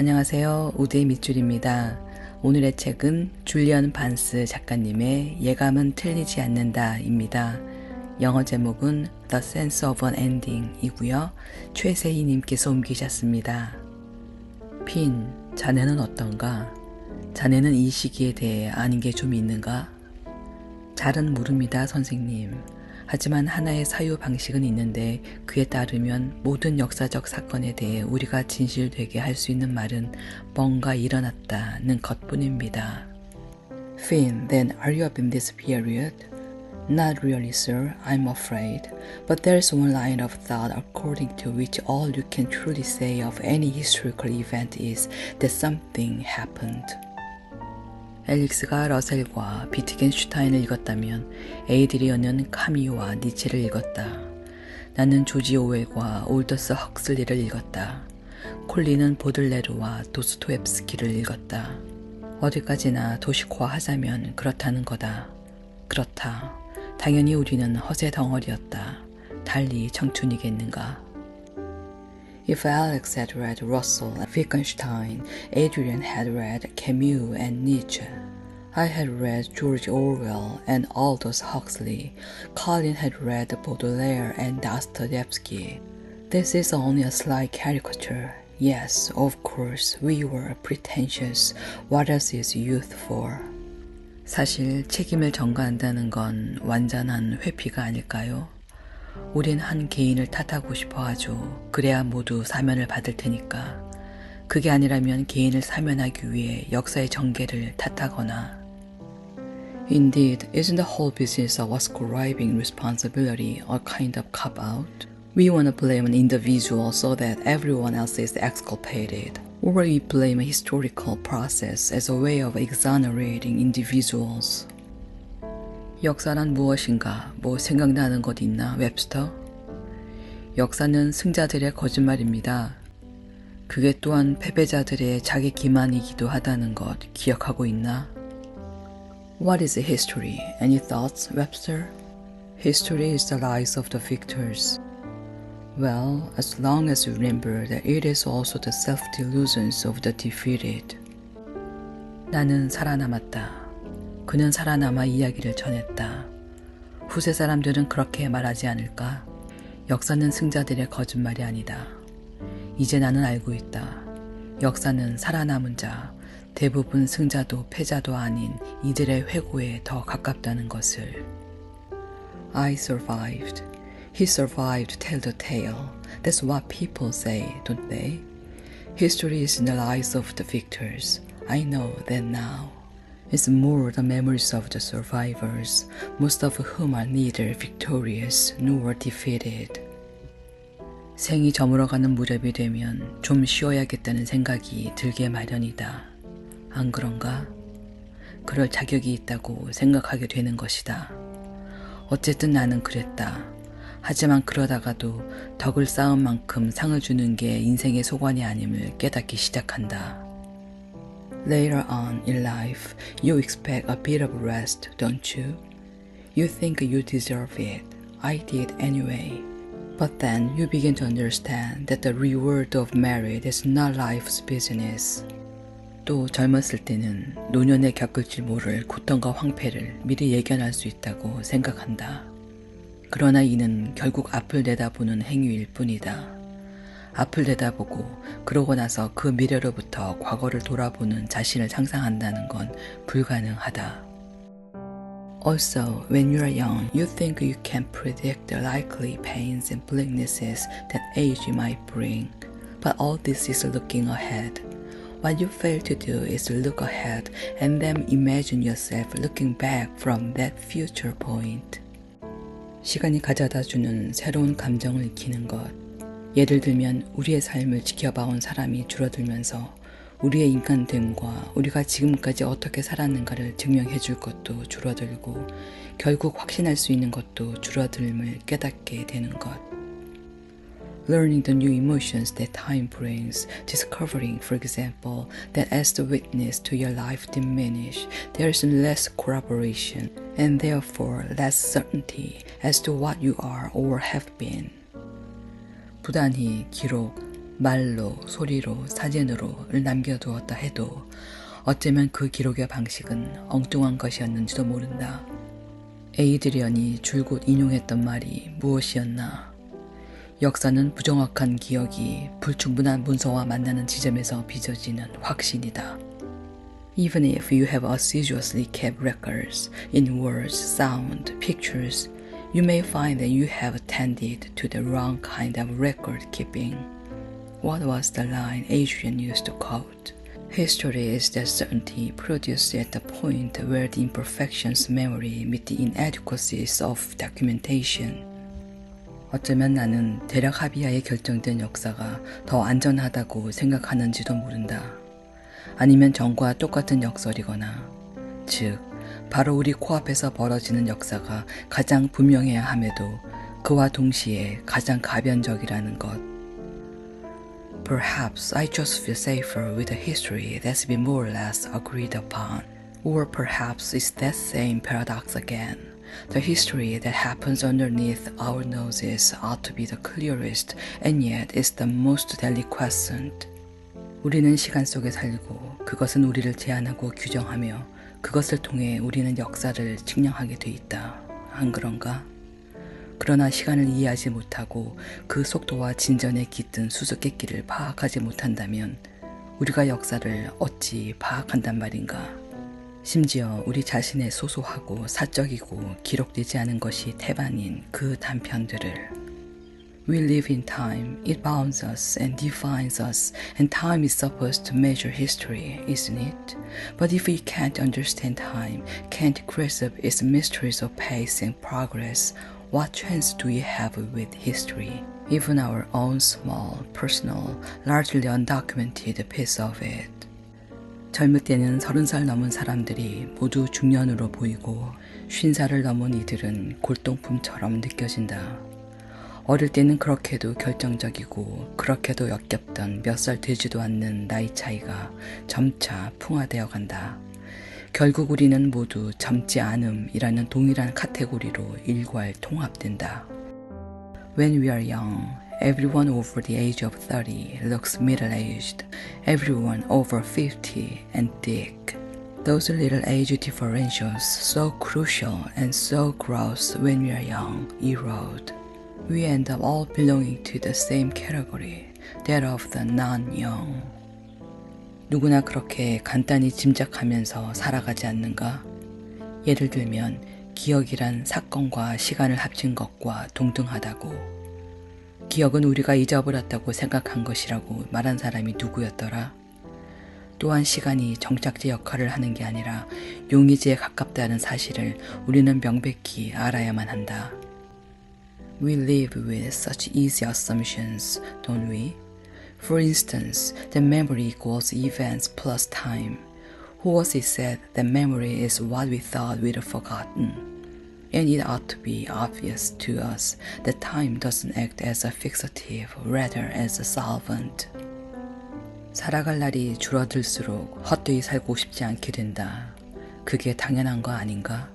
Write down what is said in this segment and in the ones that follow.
안녕하세요. 우드의 밑줄입니다. 오늘의 책은 줄리언 반스 작가님의 예감은 틀리지 않는다입니다. 영어 제목은 The Sense of an Ending 이고요. 최세희님께서 옮기셨습니다. 핀, 자네는 어떤가? 자네는 이 시기에 대해 아는 게 좀 있는가? 잘은 모릅니다, 선생님. 하지만 하나의 사유 방식은 있는데 그에 따르면 모든 역사적 사건에 대해 우리가 진실되게 할 수 있는 말은 뭔가 일어났다는 것뿐입니다. Finn, then are you up in this period? Not really, sir, I'm afraid. But there's one line of thought according to which all you can truly say of any historical event is that something happened. 엘릭스가 러셀과 비트겐슈타인을 읽었다면 에이드리언은 카미오와 니체를 읽었다. 나는 조지 오웰과 올더스 헉슬리를 읽었다. 콜린은 보들레르와 도스토옙스키를 읽었다. 어디까지나 도식화하자면 그렇다는 거다. 그렇다. 당연히 우리는 허세 덩어리였다. 달리 청춘이겠는가. If Alex had read Russell and Wittgenstein, Adrian had read Camus and Nietzsche. I had read George Orwell and Aldous Huxley. Colin had read Baudelaire and Dostoevsky. This is only a slight caricature. Yes, of course, we were pretentious. What else is youth for? 사실 책임을 전가한다는 건 완전한 회피가 아닐까요? 우린 한 개인을 탓하고 싶어 하죠. 그래야 모두 사면을 받을 테니까. 그게 아니라면 개인을 사면하기 위해 역사의 전개를 탓하거나. Indeed, isn't the whole business of ascribing responsibility a kind of cop-out? We want to blame an individual so that everyone else is exculpated. Or we blame a historical process as a way of exonerating individuals. 역사란 무엇인가? 뭐 생각나는 것 있나? 웹스터? 역사는 승자들의 거짓말입니다. 그게 또한 패배자들의 자기 기만이기도 하다는 것 기억하고 있나? What is history? Any thoughts, Webster? History is the lives of the victors. Well, as long as you remember that it is also the self-delusions of the defeated. 나는 살아남았다. 그는 살아남아 이야기를 전했다. 후세 사람들은 그렇게 말하지 않을까? 역사는 승자들의 거짓말이 아니다. 이제 나는 알고 있다. 역사는 살아남은 자, 대부분 승자도 패자도 아닌 이들의 회고에 더 가깝다는 것을. I survived. He survived tell the tale. That's what people say, don't they? History is in the lives of the victors. I know that now. It's more the memories of the survivors, most of whom are neither victorious nor defeated. 생이 저물어가는 무렵이 되면 좀 쉬어야겠다는 생각이 들게 마련이다. 안 그런가? 그럴 자격이 있다고 생각하게 되는 것이다. 어쨌든 나는 그랬다. 하지만 그러다가도 덕을 쌓은 만큼 상을 주는 게 인생의 소관이 아님을 깨닫기 시작한다. Later on in life, you expect a bit of rest, don't you? You think you deserve it. I did anyway. But then you begin to understand that the reward of merit is not life's business. 또 젊었을 때는 노년에 겪을 줄 모를 고통과 황폐를 미리 예견할 수 있다고 생각한다. 그러나 이는 결국 앞을 내다보는 행위일 뿐이다. 앞을 내다보고 그러고 나서 그 미래로부터 과거를 돌아보는 자신을 상상한다는 건 불가능하다. Also, when you are young, you think you can predict the likely pains and bleaknesses that age might bring. But all this is looking ahead. What you fail to do is look ahead and then imagine yourself looking back from that future point. 시간이 가져다 주는 새로운 감정을 익히는 것. 예를 들면 우리의 삶을 지켜봐온 사람이 줄어들면서 우리의 인간됨과 우리가 지금까지 어떻게 살았는가를 증명해 줄 것도 줄어들고 결국 확신할 수 있는 것도 줄어들음을 깨닫게 되는 것. Learning the new emotions that time brings, discovering, for example, that as the witness to your life diminish, there is less corroboration and therefore less certainty as to what you are or have been. 부단히 기록 말로, 소리로, 사진으로를 남겨두었다 해도 어쩌면 그 기록의 방식은 엉뚱한 것이었는지도 모른다. 에이드리언이 줄곧 인용했던 말이 무엇이었나? 역사는 부정확한 기억이 불충분한 문서와 만나는 지점에서 빚어지는 확신이다. Even if you have assiduously kept records in words, sound, pictures, you may find that you have attended to the wrong kind of record keeping. What was the line Adrian used to quote? History is the certainty produced at the point where the imperfections of memory meet the inadequacies of documentation. 어쩌면 나는 대략 합의하에 결정된 역사가 더 안전하다고 생각하는지도 모른다. 아니면 전과 똑같은 역설이거나, 즉, 바로 우리 코앞에서 벌어지는 역사가 가장 분명해야 함에도 그와 동시에 가장 가변적이라는 것. Perhaps I just feel safer with a history that's been more or less agreed upon. Or perhaps it's that same paradox again. The history that happens underneath our noses ought to be the clearest and yet is the most deliquescent. 우리는 시간 속에 살고 그것은 우리를 제한하고 규정하며 그것을 통해 우리는 역사를 측량하게 돼 있다. 안 그런가? 그러나 시간을 이해하지 못하고 그 속도와 진전에 깃든 수수께끼를 파악하지 못한다면 우리가 역사를 어찌 파악한단 말인가? 심지어 우리 자신의 소소하고 사적이고 기록되지 않은 것이 태반인 그 단편들을 We live in time. It bounds us and defines us, and time is supposed to measure history, isn't it? But if we can't understand time, can't grasp its mysteries of pace and progress, what chance do we have with history? Even our own small, personal, largely undocumented piece of it. 젊을 때는 서른 살 넘은 사람들이 모두 중년으로 보이고 쉰 살을 넘은 이들은 골동품처럼 느껴진다. 어릴 때는 그렇게도 결정적이고 그렇게도 역겹던 몇 살 되지도 않는 나이 차이가 점차 풍화되어 간다. 결국 우리는 모두 젊지 않음이라는 동일한 카테고리로 일괄 통합된다. When we are young, everyone over the age of 30 looks middle-aged, everyone over 50 and thick. Those little age differentials, so crucial and so gross when we are young, erode. We end up all belonging to the same category, that of the non-young. 누구나 그렇게 간단히 짐작하면서 살아가지 않는가? 예를 들면 기억이란 사건과 시간을 합친 것과 동등하다고. 기억은 우리가 잊어버렸다고 생각한 것이라고 말한 사람이 누구였더라? 또한 시간이 정착제 역할을 하는 게 아니라 용의제에 가깝다는 사실을 우리는 명백히 알아야만 한다. We live with such easy assumptions, don't we? For instance, that memory equals events plus time. Who was it said that memory is what we thought we'd forgotten? And it ought to be obvious to us that time doesn't act as a fixative, rather as a solvent. 살아갈 날이 줄어들수록 헛되이 살고 싶지 않게 된다. 그게 당연한 거 아닌가?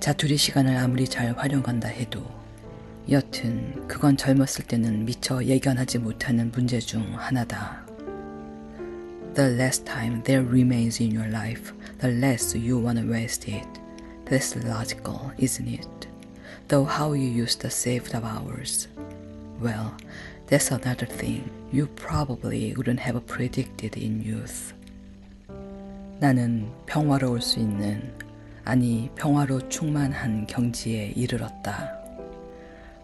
자투리 시간을 아무리 잘 활용한다 해도 여튼 그건 젊었을 때는 미처 예견하지 못하는 문제 중 하나다. The less time there remains in your life, the less you want to waste it. That's logical, isn't it? Though how you use the saved up hours. Well, that's another thing you probably wouldn't have predicted in youth. 나는 평화로울 수 있는, 아니 평화로 충만한 경지에 이르렀다.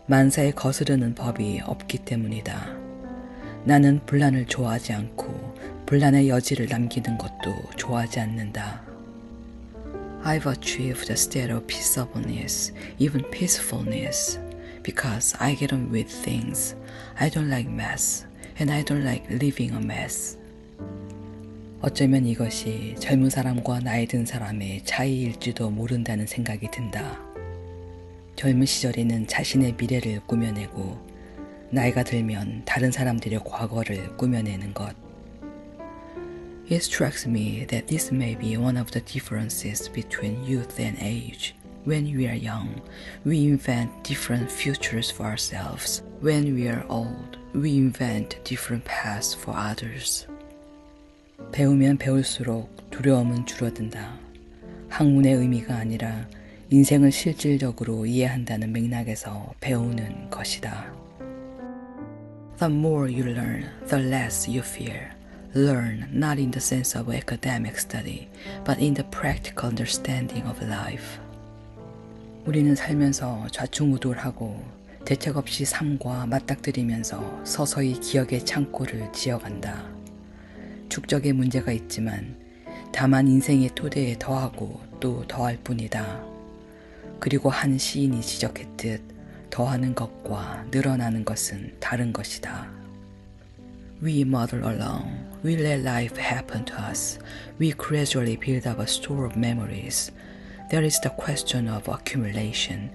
만사에 거스르는 법이 없기 때문이다. 나는 분란을 좋아하지 않고 분란의 여지를 남기는 것도 좋아하지 않는다. I've achieved of peaceableness, even peacefulness, because I get on with things. I don't like mess, and I don't like living a mess. 어쩌면 이것이 젊은 사람과 나이 든 사람의 차이일지도 모른다는 생각이 든다. 젊은 시절에는 자신의 미래를 꾸며내고 나이가 들면 다른 사람들의 과거를 꾸며내는 것. It strikes me that this may be one of the differences between youth and age. When we are young, we invent different futures for ourselves. When we are old, we invent different paths for others. 배우면 배울수록 두려움은 줄어든다. 학문의 의미가 아니라 인생을 실질적으로 이해한다는 맥락에서 배우는 것이다. The more you learn, the less you fear. Learn not in the sense of academic study, but in the practical understanding of life. 우리는 살면서 좌충우돌하고 대책 없이 삶과 맞닥뜨리면서 서서히 기억의 창고를 지어간다. 축적의 문제가 있지만 다만 인생의 토대에 더하고 또 더할 뿐이다. 그리고 한 시인이 지적했듯 더하는 것과 늘어나는 것은 다른 것이다. We muddle along. We let life happen to us. We gradually build up a store of memories. There is the question of accumulation,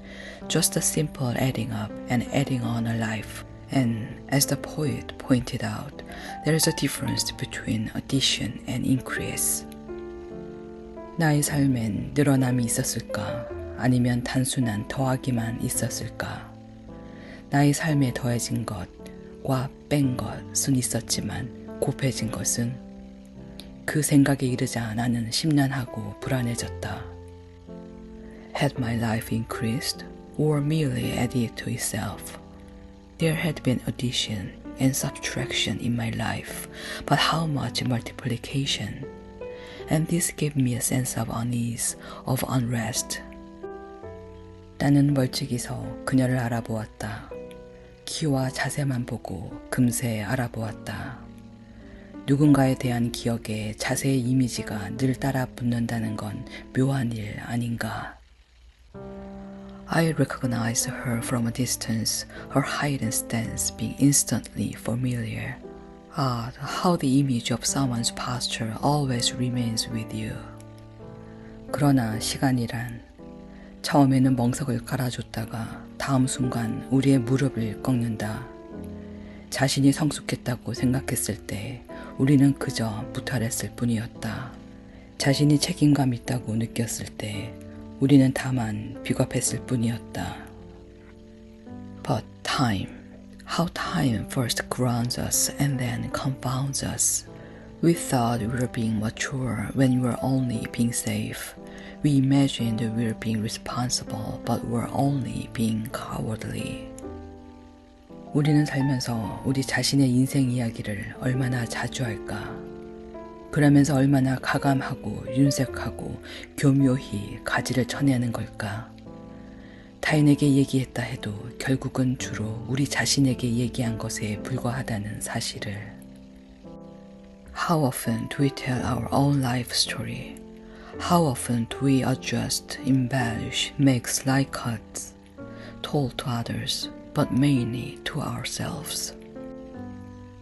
just a simple adding up and adding on a life. And as the poet pointed out, there is a difference between addition and increase. 나의 삶엔 늘어남이 있었을까? 아니면 단순한 더하기만 있었을까? 나의 삶에 더해진 것과 뺀 것은 있었지만 곱해진 것은 그 생각에 이르자 나는 심란하고 불안해졌다. Had my life increased or merely added to itself? There had been addition and subtraction in my life, but how much multiplication? And this gave me a sense of unease, of unrest. 나는 멀찍이서 그녀를 알아보았다. 키와 자세만 보고 금세 알아보았다. 누군가에 대한 기억에 자세의 이미지가 늘 따라 붙는다는 건 묘한 일 아닌가. I recognized her from a distance, her height and stance being instantly familiar. Ah, how the image of someone's posture always remains with you. 그러나 시간이란 처음에는 멍석을 깔아줬다가 다음 순간 우리의 무릎을 꺾는다. 자신이 성숙했다고 생각했을 때 우리는 그저 무탈했을 뿐이었다. 자신이 책임감 있다고 느꼈을 때 우리는 다만 비겁했을 뿐이었다. But time, how time first grounds us and then confounds us. We thought we were being mature when we were only being safe. We imagined we were being responsible, but were only being cowardly. 우리는 살면서 우리 자신의 인생 이야기를 얼마나 자주 할까? 그러면서 얼마나 가감하고 윤색하고 교묘히 가지를 쳐내는 걸까? 타인에게 얘기했다 해도 결국은 주로 우리 자신에게 얘기한 것에 불과하다는 사실을. How often do we tell our own life story? How often do we adjust, embellish, make sly cuts, told to others, but mainly to ourselves?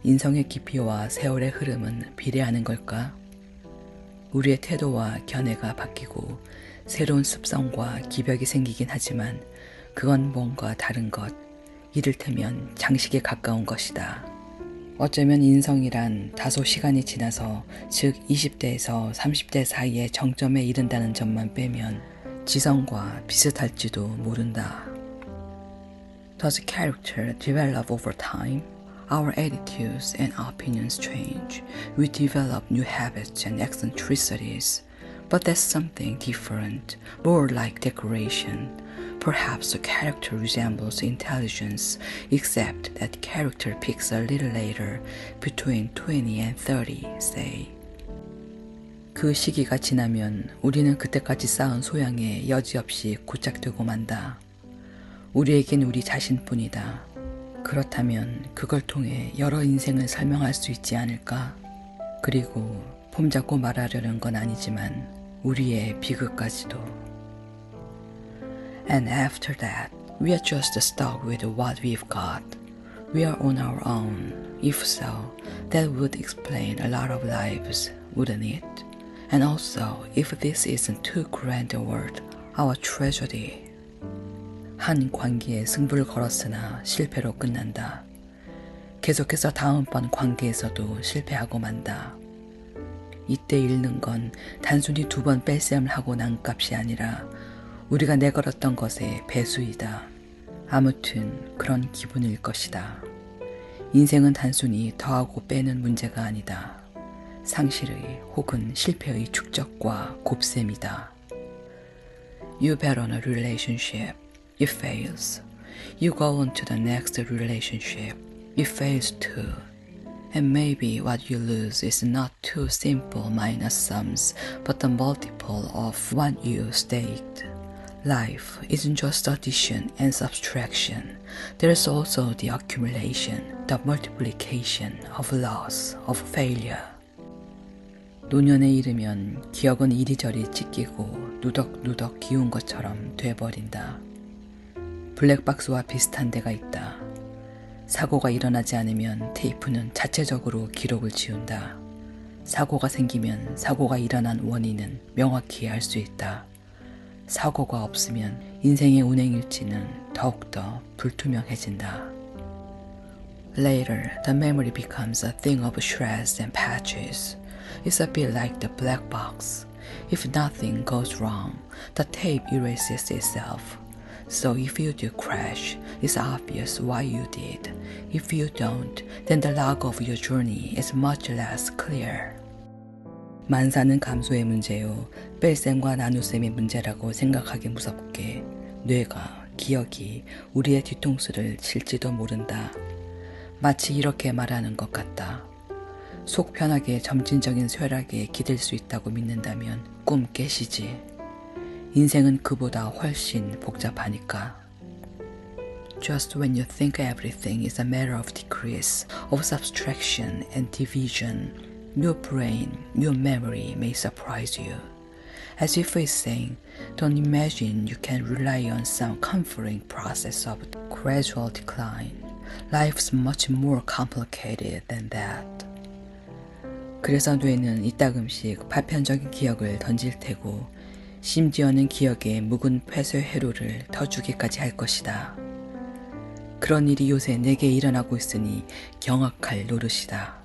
인성의 깊이와 세월의 흐름은 비례하는 걸까? 우리의 태도와 견해가 바뀌고 새로운 습성과 기벽이 생기긴 하지만 그건 뭔가 다른 것, 이를테면 장식에 가까운 것이다. 어쩌면 인성이란 다소 시간이 지나서 즉 20대에서 30대 사이의 정점에 이른다는 점만 빼면 지성과 비슷할지도 모른다. Does character develop over time? Our attitudes and opinions change. We develop new habits and eccentricities. But that's something different, more like decoration. Perhaps the character resembles intelligence, except that character peaks a little later, between 20 and 30, say. 그 시기가 지나면 우리는 그때까지 쌓은 소양에 여지없이 고착되고 만다. 우리에겐 우리 자신뿐이다. 그렇다면 그걸 통해 여러 인생을 설명할 수 있지 않을까? 그리고 폼잡고 말하려는 건 아니지만 우리의 비극까지도. And after that, we are just stuck with what we've got. We are on our own. If so, that would explain a lot of lives, wouldn't it? And also, if this isn't too grand a word, our tragedy 한 관계에 승부를 걸었으나 실패로 끝난다. 계속해서 다음번 관계에서도 실패하고 만다. 이때 잃는 건 단순히 두 번 뺄셈을 하고 난 값이 아니라 우리가 내걸었던 것의 배수이다. 아무튼 그런 기분일 것이다. 인생은 단순히 더하고 빼는 문제가 아니다. 상실의 혹은 실패의 축적과 곱셈이다. You bet on a. It fails. You go on to the next relationship. It fails too. And maybe what you lose is not two simple minus sums, but the multiple of what you staked. Life isn't just addition and subtraction. There's also the accumulation, the multiplication of loss, of failure. 노년에 이르면 기억은 이리저리 찢기고 누덕누덕 기운 것처럼 돼버린다. 블랙박스와 비슷한 데가 있다. 사고가 일어나지 않으면 테이프는 자체적으로 기록을 지운다. 사고가 생기면 사고가 일어난 원인은 명확히 알 수 있다. 사고가 없으면 인생의 운행일지는 더욱더 불투명해진다. Later, the memory becomes a thing of shreds and patches. It's a bit like the black box. If nothing goes wrong, the tape erases itself. So if you do crash, it's obvious why you did. If you don't, then the log of your journey is much less clear. 만사는 감소의 문제요. 뺄셈과 나눗셈의 문제라고 생각하기 무섭게 뇌가, 기억이 우리의 뒤통수를 칠지도 모른다. 마치 이렇게 말하는 것 같다. 속 편하게 점진적인 쇠락에 기댈 수 있다고 믿는다면 꿈 깨시지. 인생은 그보다 훨씬 복잡하니까. Just when you think everything is a matter of decrease, of subtraction and division, your brain, your memory may surprise you. As if it's saying, don't imagine you can rely on some comforting process of gradual decline. Life's much more complicated than that. 그래서 뇌는 이따금씩 파편적인 기억을 던질 테고 심지어는 기억에 묵은 폐쇄 회로를 더 주기까지 할 것이다. 그런 일이 요새 내게 일어나고 있으니 경악할 노릇이다.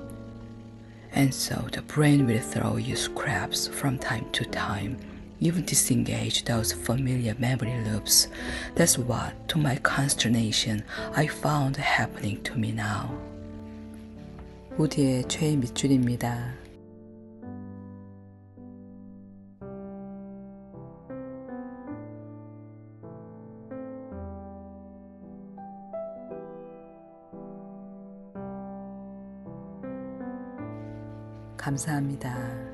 And so the brain will throw you scraps from time to time, even disengage those familiar memory loops. That's what, to my consternation, I found happening to me now. 우디의 최애 밑줄입니다. 감사합니다.